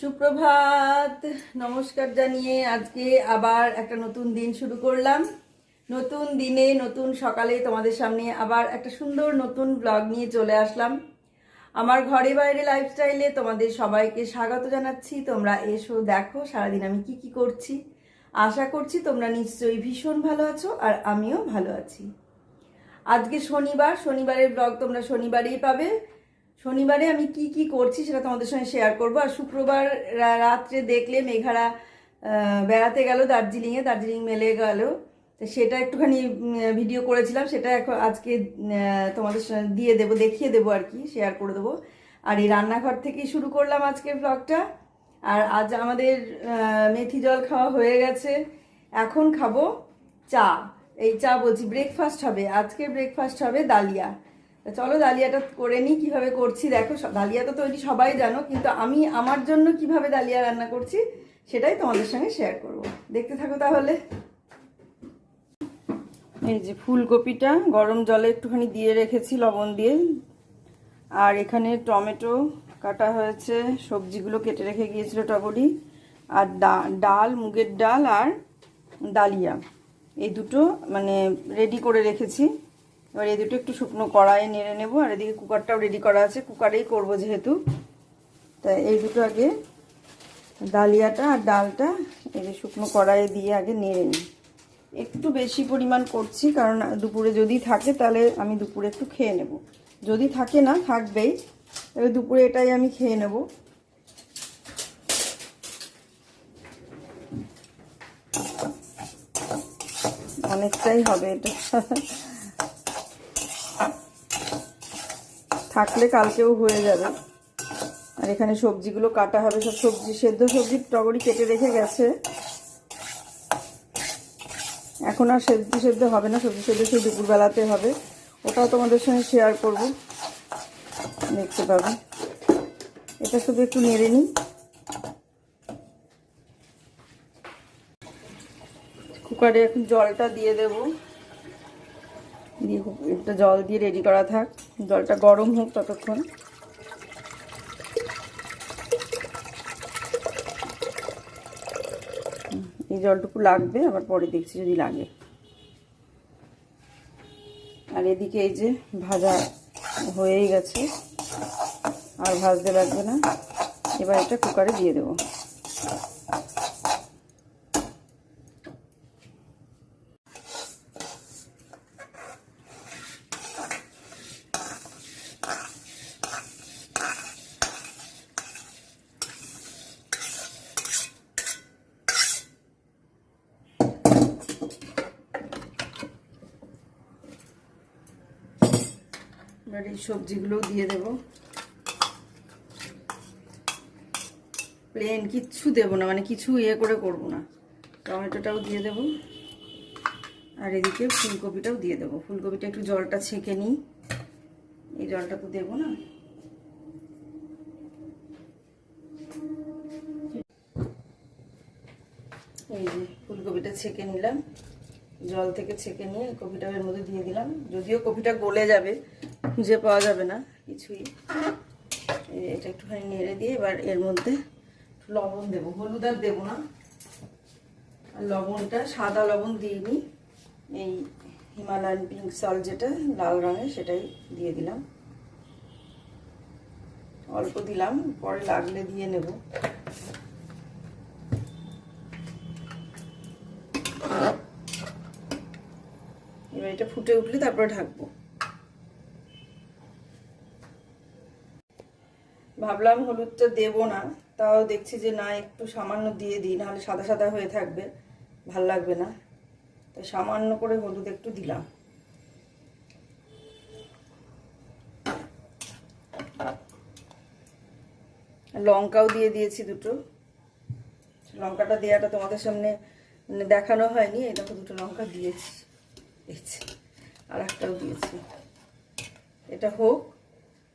সুপ্রভাত। নমস্কার জানিয়ে আজকে আবার একটা নতুন দিন শুরু করলাম। নতুন দিনে, নতুন সকালে তোমাদের সামনে আবার একটা সুন্দর নতুন ব্লগ নিয়ে চলে আসলাম। আমার ঘরে বাইরে লাইফস্টাইলে তোমাদের সবাইকে স্বাগত জানাচ্ছি। তোমরা এসো, দেখো সারাদিন আমি কি কি করছি। আশা করছি তোমরা নিশ্চয়ই ভীষণ ভালো আছো আর আমিও ভালো আছি। আজকে শনিবার, শনিবারের ব্লগ তোমরা শনিবারেই পাবে। শনিবারে আমি কি কি করছি সেটা তোমাদের সঙ্গে শেয়ার করব। আর শুক্রবার রাত্রে দেখলে মেঘারা বেড়াতে গেল দার্জিলিংয়ে, দার্জিলিং মেলে গেল। তো সেটা একটুখানি ভিডিও করেছিলাম, সেটা এখন আজকে তোমাদের দিয়ে দেবো, দেখিয়ে দেবো আর কি শেয়ার করে দেবো। আর এই রান্নাঘর থেকেই শুরু করলাম আজকের ব্লগটা আর আজ আমাদের মেথি জল খাওয়া হয়ে গেছে। এখন খাব চা। এই চা বলছি ব্রেকফাস্ট হবে। আজকের ব্রেকফাস্ট হবে ডালিয়া। তা চলো ডালিয়াটা করে নিই কীভাবে করছি দেখো ডালিয়া তো তৈরি সবাই জানো, কিন্তু আমি আমার জন্য কীভাবে ডালিয়া রান্না করছি সেটাই তোমাদের সঙ্গে শেয়ার করব। দেখতে থাকো তাহলে। এই যে ফুলকপিটা গরম জলে একটুখানি দিয়ে রেখেছি, লবণ দিয়ে আর এখানে টমেটো কাটা হয়েছে, সবজিগুলো কেটে রেখে গিয়েছিল টগরি। আর ডাল, মুগের ডাল আর ডালিয়া। এই দুটো মানে রেডি করে রেখেছি। এবার এই দুটো একটু শুকনো কড়াইয়ে নেড়ে নেব, আর এদিকে কুকারটাও রেডি করা আছে। কুকারেই করব যেহেতু। তাই এই দুটো আগে ডালিয়াটা আর ডালটা এই যে শুকনো কড়াইয়ে দিয়ে আগে নেড়ে নিই। একটু বেশি পরিমাণ করছি, কারণ দুপুরে যদি থাকে তাহলে আমি দুপুরে একটু খেয়ে নেব। যদি থাকে না, থাকবেই। এবার দুপুরে এটাই আমি খেয়ে নেব। অনেকটাই হবে এটা। থাকলে কালকেও হয়ে যাবে। আর এখানে সবজিগুলো কাটা হবে, সব সবজি, সেদ্ধ সবজি টগরি কেটে রেখে গেছে। এখন আর সেদ্ধ সেদ্ধ হবে না, সবজি সেদ্ধ সেই দুপুরবেলাতে হবে। ওটাও তোমাদের সঙ্গে শেয়ার করব। দেখতে পাবে। এটা শুধু একটু নেড়ে নিই। কুকারে এখন জলটা দিয়ে দেব। একটা জল দিয়ে রেডি করা থাক। জলটা গরম হোক ততক্ষণ। এই জলটুকু লাগবে, আবার পরে দেখছি যদি লাগে। আর এদিকে এই যে ভাজা হয়েই গেছে, আর ভাজতে লাগবে না। এবার এটা কুকারে দিয়ে দেবো। এবার এই সবজিগুলোও দিয়ে দেব। প্লেন কিচ্ছু দেব না মানে কিছু ইয়ে করে করব না। টমেটোটাও দিয়ে দেব। আর এদিকে ফুলকপিটাও দিয়ে দেবো। ফুলকপিটা একটু জলটা ছেঁকে নিই। এই জলটা তো দেবো না। এই যে ফুলকপিটা ছেঁকে নিলাম। জল থেকে ছেঁকে নিয়ে কপিটা এর মধ্যে দিয়ে দিলাম। যদিও কপিটা গলে যাবে খুঁজে পাওয়া যাবে না, কিছুই। এটা একটুখানি নেড়ে দিয়ে এবার এর মধ্যে লবণ দেবো। হলুদ আর দেবো না। লবণটা, সাদা লবণ দিইনি এই হিমালয়ান পিঙ্ক সল্ট যেটা, লাল রঙের সেটাই দিয়ে দিলাম। অল্প দিলাম, পরে লাগলে দিয়ে নেব। এবার এটা ফুটে উঠলে তারপরে ঢাকবো। ভাবলাম হলুদটা দেবো না, তাও দেখছি যে না, একটু সামান্য দিয়ে দিই, নাহলে সাদা সাদা হয়ে থাকবে, ভালো লাগবে না। তাই সামান্য করে হলুদ একটু দিলাম। লঙ্কাও দিয়ে দিয়েছি দুটো। লঙ্কাটা দেওয়াটা তোমাদের সামনে মানে দেখানো হয়নি, এই দেখো দুটো লঙ্কা দিয়েছি দিয়েছি, আর একটাও দিয়েছি। এটা হোক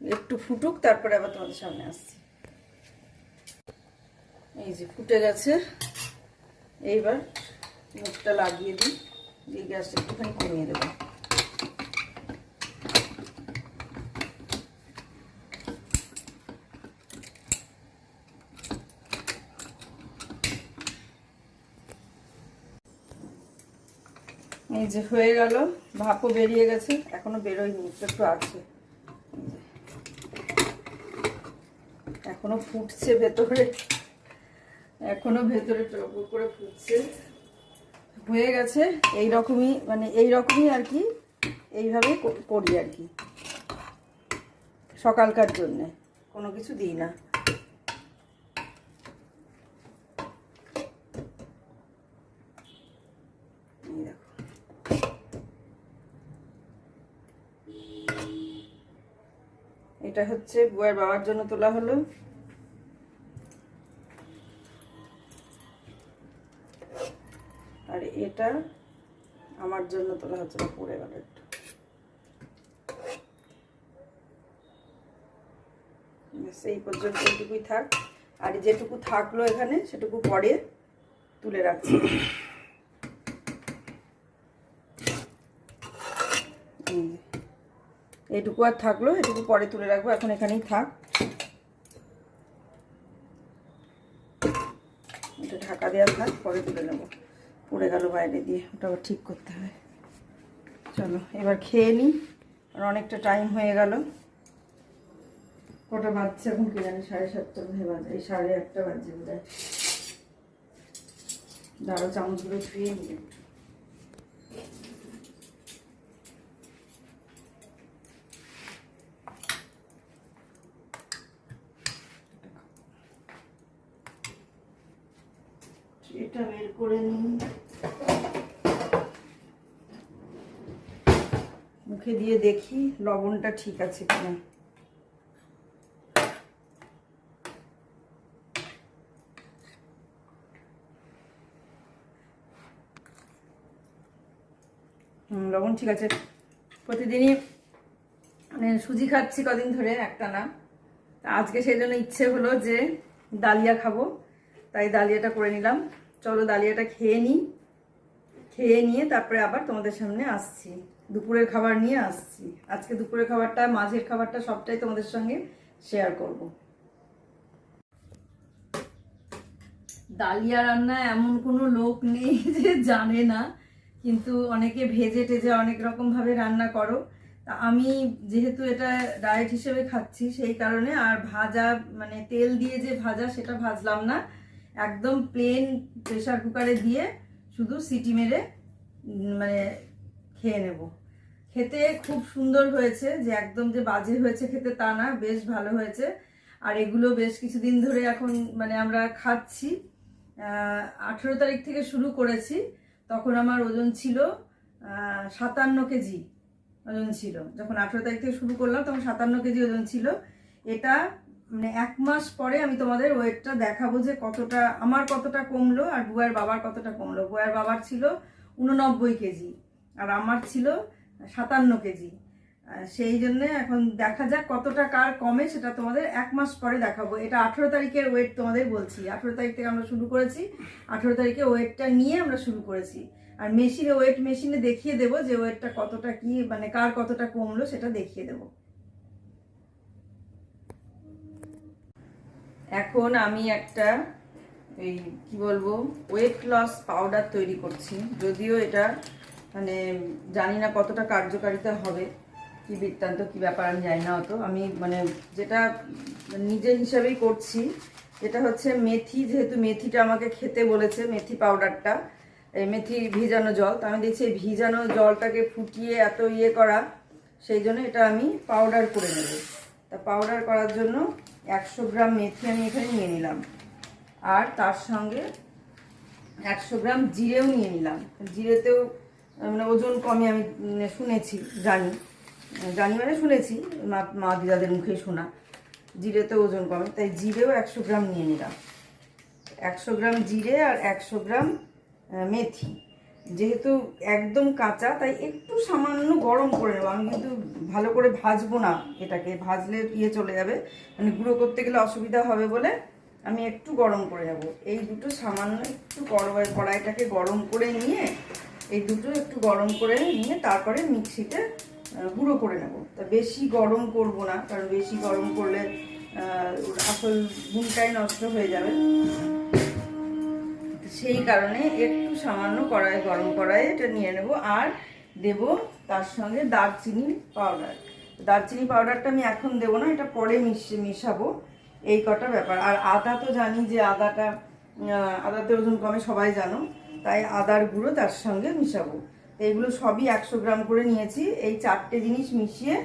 একটু ফুটুক, তারপরে আবার তোমাদের সামনে আসছি। এই যে ফুটে গেছে। এইবার মুখটা লাগিয়ে দিই, দিয়ে গ্যাসটা একটুখানি কমিয়ে দেবো। এই যে হয়ে গেল, ভাপও বেরিয়ে গেছে, এখনও বেরোয়নি, একটু একটু আছে। এখনও ফুটছে ভেতরে। এখনও ভেতরে টকবক করে ফুটছে। হয়ে গেছে এই রকমই মানে এই রকমই আর কি, এইভাবেই করি আর কি। সকালকার জন্যে, কোনো কিছু দিই না। এটা হচ্ছে বুয়ার বাবার জন্য তোলা হলো। আর এটা আমার জন্য তোলা হচ্ছে পড়ে গেল একটু এই পর্যন্ত এইটুকুই থাক। আর যেটুকু থাকল এখানে, সেটুকু পরে তুলে রাখছি। এইটুকু আর থাকল, এটুকু পরে তুলে রাখব, এখন এখানেই থাক। এটা ঢাকা দেওয়া থাক, পরে তুলে নেব। পড়ে গেল বাইরে দিয়ে, ওটা আবার ঠিক করতে হবে চলো, এবার খেয়ে নিই আর অনেকটা টাইম হয়ে গেল। কটা বাজছে এখন কে জানি, সাড়ে সাতটা বোধ বাজে, এই সাড়ে আটটা বাজছে বোধ হয় দাঁড়ো চামচগুলো ধুয়ে নিই একটু এটা বের করে নিই মুখে দিয়ে দেখি লবণটা ঠিক আছে কিনা। লবণ ঠিক আছে। প্রতিদিনই মানে সুজি খাচ্ছি কদিন ধরে একটা না আজকে সেই জন্য ইচ্ছে হলো যে ডালিয়া খাব। তাই ডালিয়াটা করে নিলাম। চলো ডালিয়াটা খেয়ে নিই খেয়ে নিয়ে তারপরে আবার তোমাদের সামনে আসছি। দুপুরের খাবার নিয়ে আসছি। আজকে দুপুরের খাবারটা, মাঝের খাবারটা সবটাই তোমাদের সঙ্গে শেয়ার করব। ডালিয়া রান্না এমন কোনো লোক নেই যে জানে না, কিন্তু অনেকে ভেজে টেজে অনেক রকম ভাবে রান্না করো। তা আমি যেহেতু এটা ডায়েট হিসেবে খাচ্ছি, সেই কারণে আর ভাজা মানে তেল দিয়ে যে ভাজা সেটা ভাজলাম না। একদম প্লেন প্রেসার কুকারে দিয়ে শুধু সিটি মেরে মানে খেয়ে নেব। খেতে খুব সুন্দর হয়েছে, যে একদম যে বাজে হয়েছে খেতে তা না, বেশ ভালো হয়েছে। আর এগুলো বেশ কিছুদিন ধরে এখন মানে আমরা খাচ্ছি। আঠেরো তারিখ থেকে শুরু করেছি। তখন আমার ওজন ছিল সাতান্ন কেজি ওজন ছিল। যখন আঠেরো তারিখ থেকে শুরু করলাম, তখন সাতান্ন কেজি ওজন ছিল। এটা মানে এক মাস পরে আমি তোমাদের ওয়েটটা দেখাবো যে কতটা, আমার কতটা কমলো আর বুয়ার বাবার কতটা কমলো। বুয়ার বাবার ছিল উননব্বই কেজি, আর আমার ছিল সাতান্ন কেজি। সেই জন্য এখন দেখা যাক কতটা কার কমে, সেটা তোমাদের এক মাস পরে দেখাবো। এটা আঠেরো তারিখের ওয়েট তোমাদের বলছি। আঠেরো তারিখ থেকে আমরা শুরু করেছি। আঠেরো তারিখে ওয়েটটা নিয়ে আমরা শুরু করেছি। আর মেশিনে ওয়েট মেশিনে দেখিয়ে দেবো যে ওয়েটটা কতটা কি মানে কার কতটা কমলো, সেটা দেখিয়ে দেবো। এখন আমি একটা এই কি বলব ওয়েট লস পাউডার তৈরি করছি। যদিও এটা মানে জানি না কতটা কার্যকারিতা হবে, কি বৃত্তান্ত, কি ব্যাপার, আমি জানি না অত। আমি মানে যেটা নিজের হিসাবেই করছি যেটা হচ্ছে মেথি, যেহেতু মেথিটা আমাকে খেতে বলেছে, মেথি পাউডারটা, এই মেথি ভিজানো জল, তো আমি দেখছি এই ভিজানো জলটাকে ফুটিয়ে এত ইয়ে করা, সেই জন্য এটা আমি পাউডার করে নেব। তা পাউডার করার জন্য একশো গ্রাম মেথি আমি এখানে নিয়ে নিলাম। আর তার সঙ্গে একশো গ্রাম জিরেও নিয়ে নিলাম। জিরেতেও মানে ওজন কমে আমি শুনেছি, জানি। জানি মানে শুনেছি, মা মা দিদাদের মুখে শোনা। জিরেতে ওজন কমে, তাই জিরেও একশো গ্রাম নিয়ে নিলাম। একশো গ্রাম জিরে আর একশো গ্রাম মেথি। যেহেতু একদম কাঁচা, তাই একটু সামান্য গরম করে নেব। আমি কিন্তু ভালো করে ভাজবো না এটাকে। ভাজলে ইয়ে চলে যাবে। মানে গুঁড়ো করতে গেলে অসুবিধা হবে বলে আমি একটু গরম করে নেব। এই দুটো সামান্য একটু গরম কড়াইটাকে গরম করে নিয়ে এই দুটো একটু গরম করে নিয়ে তারপরে মিক্সিতে গুঁড়ো করে নেব। তা বেশি গরম করব না, কারণ বেশি গরম করলে আসল গুণটাই নষ্ট হয়ে যাবে। সেই কারণে একটু সামান্য কড়াই, গরম কড়াইয়ে এটা নিয়ে নেব, আর দেব তার সঙ্গে দারচিনি পাউডার। দারচিনি পাউডারটা আমি এখন দেবো না, এটা পরে মিশিয়ে মেশাবো। এই কটা ব্যাপার। আর আদা তো জানি যে আদাটা আদাতে ওজন কমে, সবাই জানো। তাই আদার গুঁড়ো তার সঙ্গে মিশাবো। এইগুলো সবই একশো গ্রাম করে নিয়েছি। এই চারটে জিনিস মিশিয়ে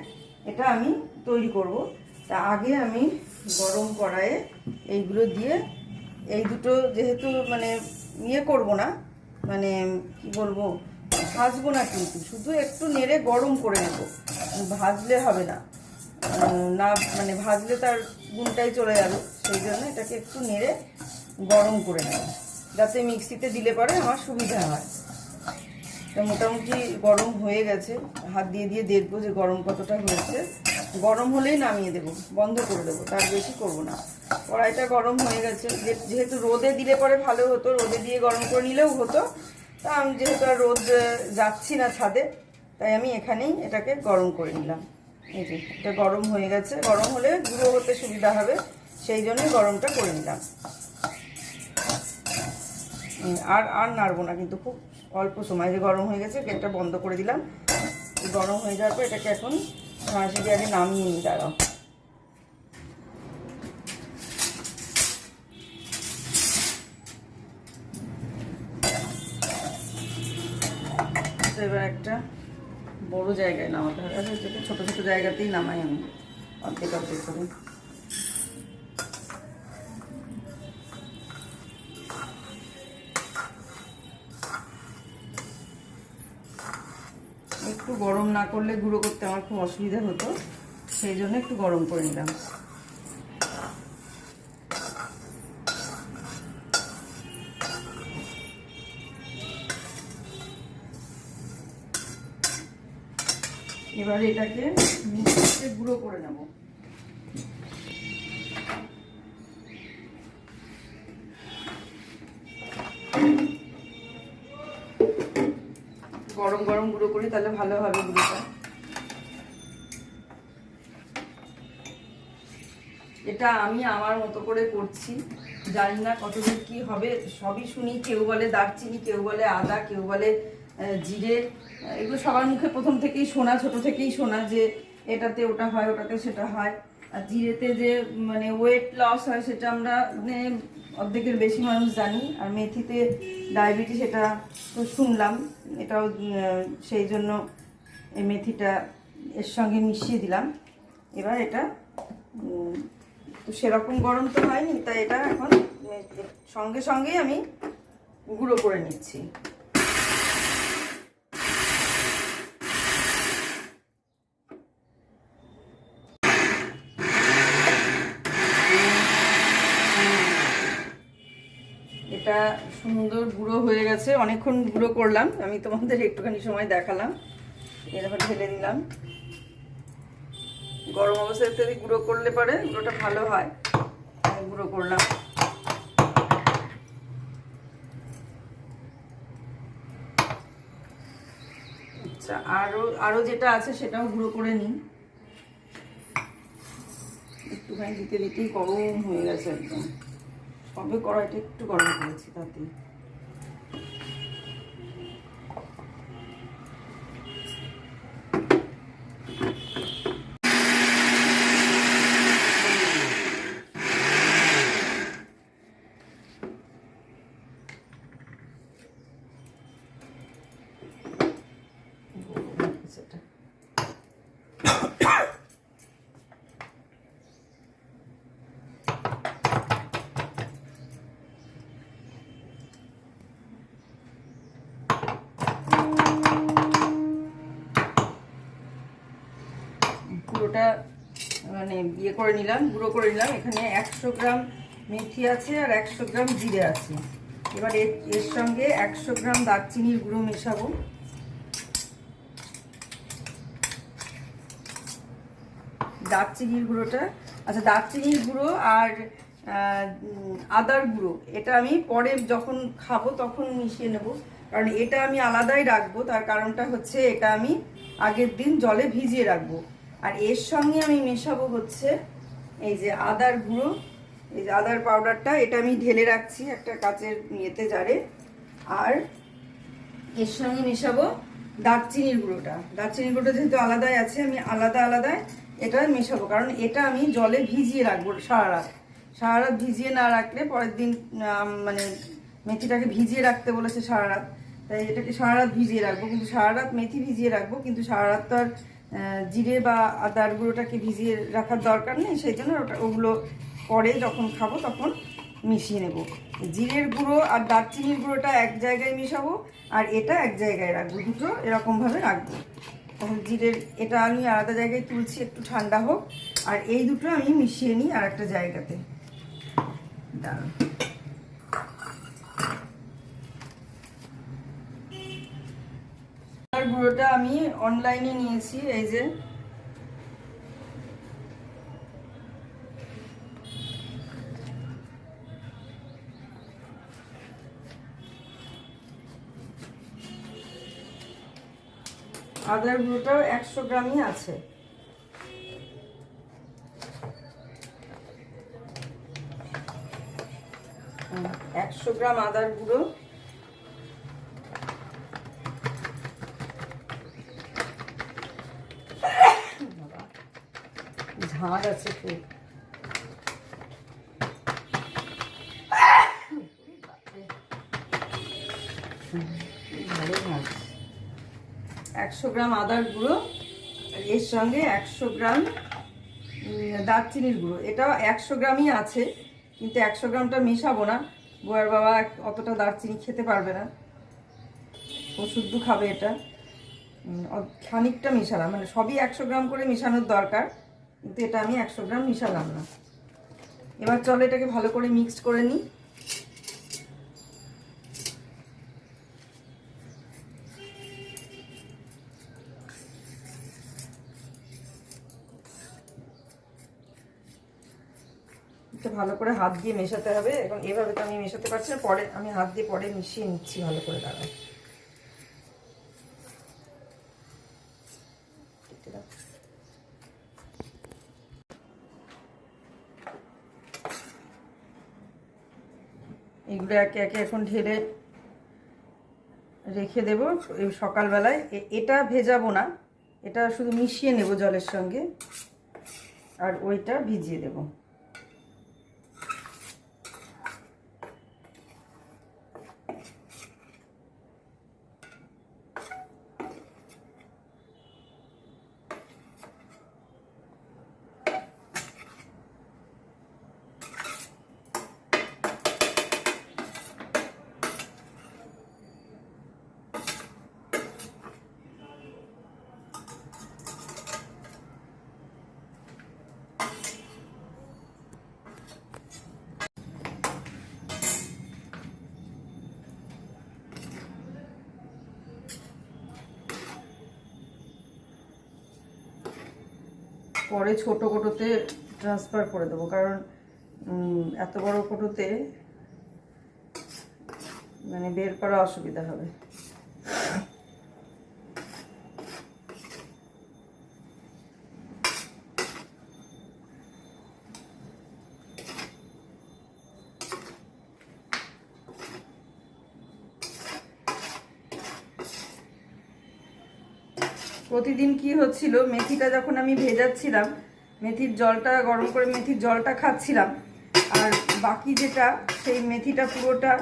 এটা আমি তৈরি করব। তা আগে আমি গরম কড়াইয়ে এইগুলো দিয়ে এই দুটো যেহেতু মানে ইয়ে করব না মানে কি বলব, ভাজবো না কিন্তু, শুধু একটু নেড়ে গরম করে নেব। ভাজলে হবে না। না মানে ভাজলে তার গুণটাই চলে যাবে, সেই জন্য এটাকে একটু নেড়ে গরম করে নেব। যাতে মিক্সিতে দিলে পরে আমার সুবিধা হয়। তা মোটামুটি গরম হয়ে গেছে। হাত দিয়ে দিয়ে দেখব যে গরম কতটা হয়েছে। গরম হলেই নামিয়ে দেবো, বন্ধ করে দেবো, তার বেশি করব না। কড়াইটা গরম হয়ে গেছে। যেহেতু রোদে দিলে পরে ভালো হতো, রোদে দিয়ে গরম করে নিলেও হতো। তা আমি যেহেতু আর রোদ যাচ্ছি না ছাদে, তাই আমি এখানেই এটাকে গরম করে নিলাম। এই যে, এটা গরম হয়ে গেছে। গরম হলে গুঁড়ো হতে সুবিধা হবে, সেই জন্যই গরমটা করে নিলাম। আর আর নাড়বো না, কিন্তু খুব অল্প সময়, যে গরম হয়ে গেছে গ্যাসটা বন্ধ করে দিলাম। গরম হয়ে যাওয়ার পর এটাকে এখন হাঁসি দিয়ে আগে নামিয়ে নিই, দাঁড়াও। এবার একটা বড় জায়গায় নামাতে হবে। আচ্ছা ছোটো ছোটো জায়গাতেই নামাই আমি। অর্ধেক অর্ধেক করে। গরম না করলে গুঁড়ো করতে আমার খুব অসুবিধা হতো। সেই জন্য একটু গরম করে নিলাম। এবার এটাকে মিক্সিতে গুঁড়ো করে নেব। গরম গরম গুঁড়ো করি, তাহলে ভালো হবে গুঁড়োটা। এটা আমি আমার মতো করে করছি। জানি না কতদূর কি হবে, সবই শুনি। কেউ বলে দারচিনি, কেউ বলে আদা, কেউ বলে জিরে। এগুলো সবার মুখে প্রথম থেকেই শোনা, ছোট থেকেই শোনা যে এটাতে ওটা হয়, ওটাতে সেটা হয়। আর জিরেতে যে মানে ওয়েট লস হয়, সেটা আমরা মানে অর্ধেকের বেশি মানুষ জানি, আর মেথিতে ডায়াবেটিস এটা তো শুনলাম, এটাও সেই জন্য এই মেথিটা এর সঙ্গে মিশিয়ে দিলাম। এবার এটা তো সেরকম গরম তো হয়নি, তাই এটা এখন সঙ্গে সঙ্গেই আমি গুঁড়ো করে নিচ্ছি এটা সুন্দর গুঁড়ো হয়ে গেছে। অনেকক্ষণ গুঁড়ো করলাম। আমি তোমাদের একটুখানি সময় দেখালাম। এরকম ঢেলে দিলাম গরম অবস্থায় যদি গুঁড়ো করলে পরে, গুঁড়োটা ভালো হয়। গুঁড়ো করলাম। আচ্ছা আরও আরও যেটা আছে সেটাও গুঁড়ো করে নিই। একটুখানি দিতে দিতেই গরম হয়ে গেছে একদম। সবে কড়াইটা একটু গরম করেছি তাতে গরম হয়ে গেছে এটা। পুরোটা মানে ইয়ে করে নিলাম, গুঁড়ো করে নিলাম। এখানে একশো গ্রাম মেথি আছে আর একশো গ্রাম জিরে আছে। এবার এর সঙ্গে একশো গ্রাম দারচিনির গুঁড়ো মেশাবো। দারচিনির গুঁড়োটা আচ্ছা দারচিনির গুঁড়ো আর আদার গুঁড়ো, এটা আমি পরে যখন খাব তখন মিশিয়ে নেব। কারণ এটা আমি আলাদাই রাখব, তার কারণটা হচ্ছে এটা আমি আগের দিন জলে ভিজিয়ে রাখব। আর এর সঙ্গে আমি মেশাবো হচ্ছে এই যে আদার গুঁড়ো, এই যে আদার পাউডারটা, এটা আমি ঢেলে রাখছি একটা কাচের ইয়েতে, জারে। আর এর সঙ্গে মেশাবো দারচিনির গুঁড়োটা। দারচিনির গুঁড়োটা যেহেতু আলাদাই আছে, আমি আলাদা আলাদায় এটা মেশাবো। কারণ এটা আমি জলে ভিজিয়ে রাখব সারা রাত। সারা রাত ভিজিয়ে না রাখলে পরের দিন মানে মেথিটাকে ভিজিয়ে রাখতে বলেছে সারা রাত। তাই এটাকে সারা রাত ভিজিয়ে রাখব। কিন্তু সারা রাত মেথি ভিজিয়ে রাখব, কিন্তু সারা রাত তো আর জিরে বা আদার গুঁড়োটাকে ভিজিয়ে রাখার দরকার নেই, সেই জন্য ওটা ওগুলো পরে যখন খাব তখন মিশিয়ে নেব। জিরের গুঁড়ো আর দারচিনির গুঁড়োটা এক জায়গায় মিশাবো আর এটা এক জায়গায় রাখব, দুটো এরকমভাবে রাখব। তখন জিরের এটা আমি আলাদা জায়গায় তুলছি, একটু ঠান্ডা হোক। আর এই দুটো আমি মিশিয়ে নিই আর একটা জায়গাতে। দাঁড়ান গুঁড়োটা আমি অনলাইনে নিয়েছি, এই যে। আদার গুঁড়োটাও একশো গ্রামই আছে। একশো গ্রাম আদার গুঁড়ো ঝাঁজ আছে খুব। একশো গ্রাম আদার গুঁড়ো এর সঙ্গে একশো গ্রাম দারচিনির গুঁড়ো। এটাও একশো গ্রামই আছে, কিন্তু একশো গ্রামটা মেশাবো না। বউয়ের বাবা অতটা দারচিনি খেতে পারবে না। ও শুদ্ধ খাবে এটা। খানিকটা মেশালাম মানে সবই একশো গ্রাম করে মেশানোর দরকার। কিন্তু এটা আমি একশো গ্রাম মেশালাম না। এবার চলো এটাকে ভালো করে মিক্সড করে নিই। ভালো করে হাত দিয়ে মেশাতে হবে। এখন এভাবে তো আমি মেশাতে পারছি না, পরে আমি হাত দিয়ে পরে মিশিয়ে নিচ্ছি ভালো করে দাঁড়ায় এগুলো একে একে এখন ঢেলে রেখে দেব সকালবেলায়। এটা ভেজাবো না। এটা শুধু মিশিয়ে নেব জলের সঙ্গে। আর ওইটা ভিজিয়ে দেবো। পরে ছোট কোটোতে ট্রান্সফার করে দেবো। কারণ এত বড় কোটোতে মানে বের করা অসুবিধা হবে। প্রতিদিন কি হচ্ছিল, মেথিটা যখন আমি ভেজাচ্ছিলাম, মেথির জলটা, গরম করে মেথির জলটা খাচ্ছিলাম, আর বাকি যেটা, সেই মেথিটা পুরোটা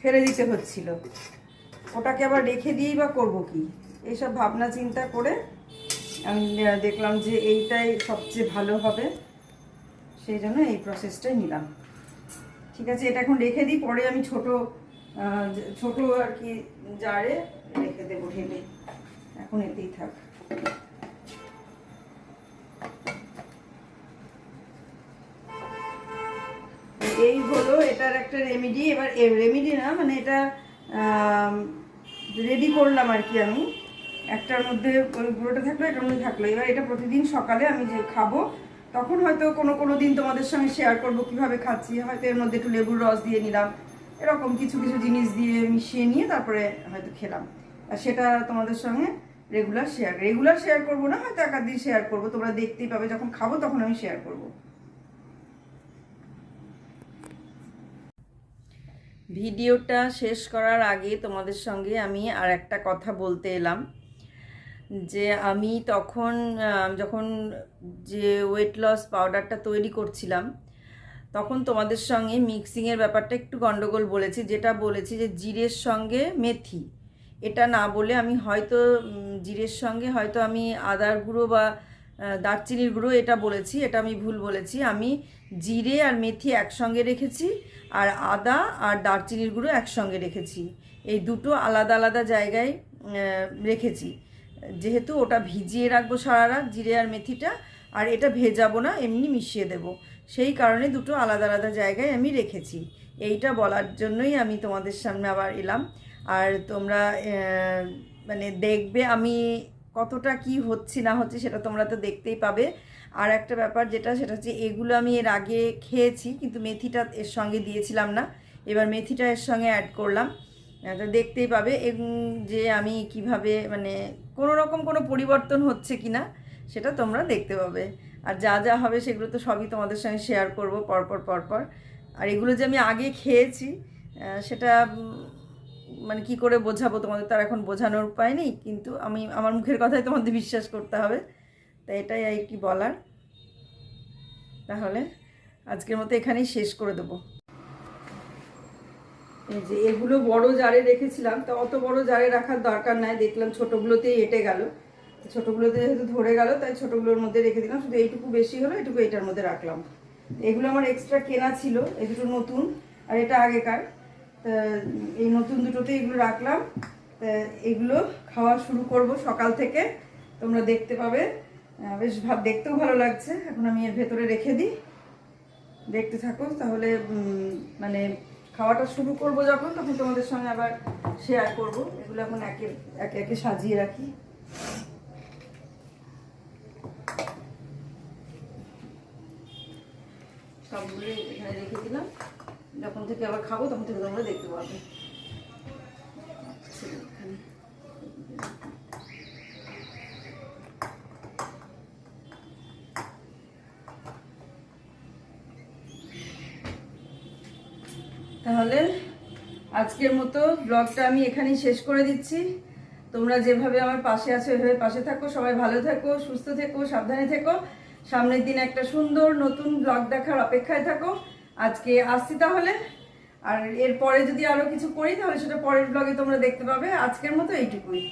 ফেলে দিতে হচ্ছিল। ওটাকে আবার রেখে দিয়েই বা করব কি? এইসব ভাবনা চিন্তা করে আমি দেখলাম যে এইটাই সবচেয়ে ভালো হবে। সেই জন্য এই প্রসেসটাই নিলাম। ঠিক আছে, এটা এখন রেখে দিই, পরে আমি ছোট ছোট আর কি জারে রেখে দেবো ঢেলে। এখন এতেই থাক। এই হলো এটার একটা রেমিডি এবার রেমিডি না মানে এটা রেডি করলাম আর কি আমি। একটার মধ্যে গুঁড়োটা থাকল, এটার মধ্যে থাকল। এবার এটা প্রতিদিন সকালে আমি যে খাব, তখন হয়তো কোনো কোনো দিন তোমাদের সঙ্গে শেয়ার করব কীভাবে খাচ্ছি। হয়তো এর মধ্যে একটু লেবুর রস দিয়ে নিলাম, এরকম কিছু কিছু জিনিস দিয়ে মিশিয়ে নিয়ে তারপরে হয়তো খেলাম। আর সেটা তোমাদের সঙ্গে রেগুলার শেয়ার রেগুলার শেয়ার করব না, হয়তো একাধ দিন শেয়ার করব, তোমরা দেখতেই পাবে, যখন খাব তখন আমি শেয়ার করব। ভিডিওটা শেষ করার আগে তোমাদের সঙ্গে আমি আর একটা কথা বলতে এলাম, যে আমি তখন যখন যে ওয়েট লস পাউডারটা তৈরি করছিলাম, তখন তোমাদের সঙ্গে মিক্সিংয়ের ব্যাপারটা একটু গন্ডগোল বলেছি, যেটা বলেছি যে জিরের সঙ্গে মেথি। এটা না বলে আমি হয়তো জিরের সঙ্গে হয়তো আমি আদার গুঁড়ো বা দারচিনির গুঁড়ো এটা বলেছি, এটা আমি ভুল বলেছি। আমি জিরে আর মেথি একসঙ্গে রেখেছি আর আদা আর দারচিনির গুঁড়ো একসঙ্গে রেখেছি। এই দুটো আলাদা আলাদা জায়গায় রেখেছি। যেহেতু ওটা ভিজিয়ে রাখব সারা রাত জিরে আর মেথিটা, আর এটা ভেজাবো না, এমনি মিশিয়ে দেব। সেই কারণে দুটো আলাদা আলাদা জায়গায় আমি রেখেছি। এইটা বলার জন্যই আমি তোমাদের সামনে আবার এলাম। আর তোমরা মানে দেখবে আমি কতটা কি হচ্ছে, না হচ্ছে সেটা তোমরা তো দেখতেই পাবে। আর একটা ব্যাপার যেটা, সেটা হচ্ছে এগুলো আমি এর আগে খেয়েছি, কিন্তু মেথিটা এর সঙ্গে দিয়েছিলাম না। এবার মেথিটা এর সঙ্গে অ্যাড করলাম। তো দেখতেই পাবে যে আমি কীভাবে মানে কোনো রকম কোনো পরিবর্তন হচ্ছে কি না সেটা তোমরা দেখতে পাবে। আর যা যা হবে সেগুলো তো সবই তোমাদের সঙ্গে শেয়ার করব পরপর পরপর। আর এগুলো যে আমি আগে খেয়েছি সেটা মানে কি করে বোঝাবো? তোমাদের তো আর এখন বোঝানোর উপায় নেই, কিন্তু আমি, আমার মুখের কথাই তোমাদের বিশ্বাস করতে হবে। তাই এটাই আর কি বলার। তাহলে আজকের মতো এখানেই শেষ করে দেবো। এই যে এগুলো বড় জারে রেখেছিলাম, তা অত বড় জারে রাখার দরকার নাই। দেখলাম ছোটগুলোতেই এঁটে গেল। ছোটগুলোতে যেহেতু ধরে গেল, তাই ছোটগুলোর মধ্যে রেখে দিলাম। শুধু এইটুকু বেশি হলো, এটুকু এটার মধ্যে রাখলাম। এগুলো আমার এক্সট্রা কেনা ছিল এই দুটো নতুন, আর এটা আগেকার। তা, এই নতুন দুটোতে এগুলো রাখলাম। তা, এগুলো খাওয়া শুরু করব সকাল থেকে। তোমরা দেখতে পাবে। বেশ ভাব দেখতেও ভালো লাগছে। এখন আমি এর ভেতরে রেখে দিই। দেখতে থাকো, তাহলে মানে খাওয়াটা শুরু করব যখন, তখন তোমাদের সঙ্গে আবার শেয়ার করব। এগুলো এখন একে একে একে সাজিয়ে রাখি। সবগুলো এখানে রেখে দিলাম। যখন থেকে আবার খাব, তখন থেকে তোমরা দেখতে পাবে। তাহলে আজকের মতো ব্লগটা আমি এখানেই শেষ করে দিচ্ছি। তোমরা যেভাবে আমার পাশে আছো, এভাবে পাশে থাকো। সবাই ভালো থেকো, সুস্থ থেকো, সাবধানে থেকো। সামনের দিন একটা সুন্দর নতুন ব্লগ দেখার অপেক্ষায় থাকো। আজকে আসছি তাহলে। আর এরপরে যদি আরও কিছু করি, তাহলে সেটা পরের ব্লগে তোমরা দেখতে পাবে। আজকের মতো এইটুকুই।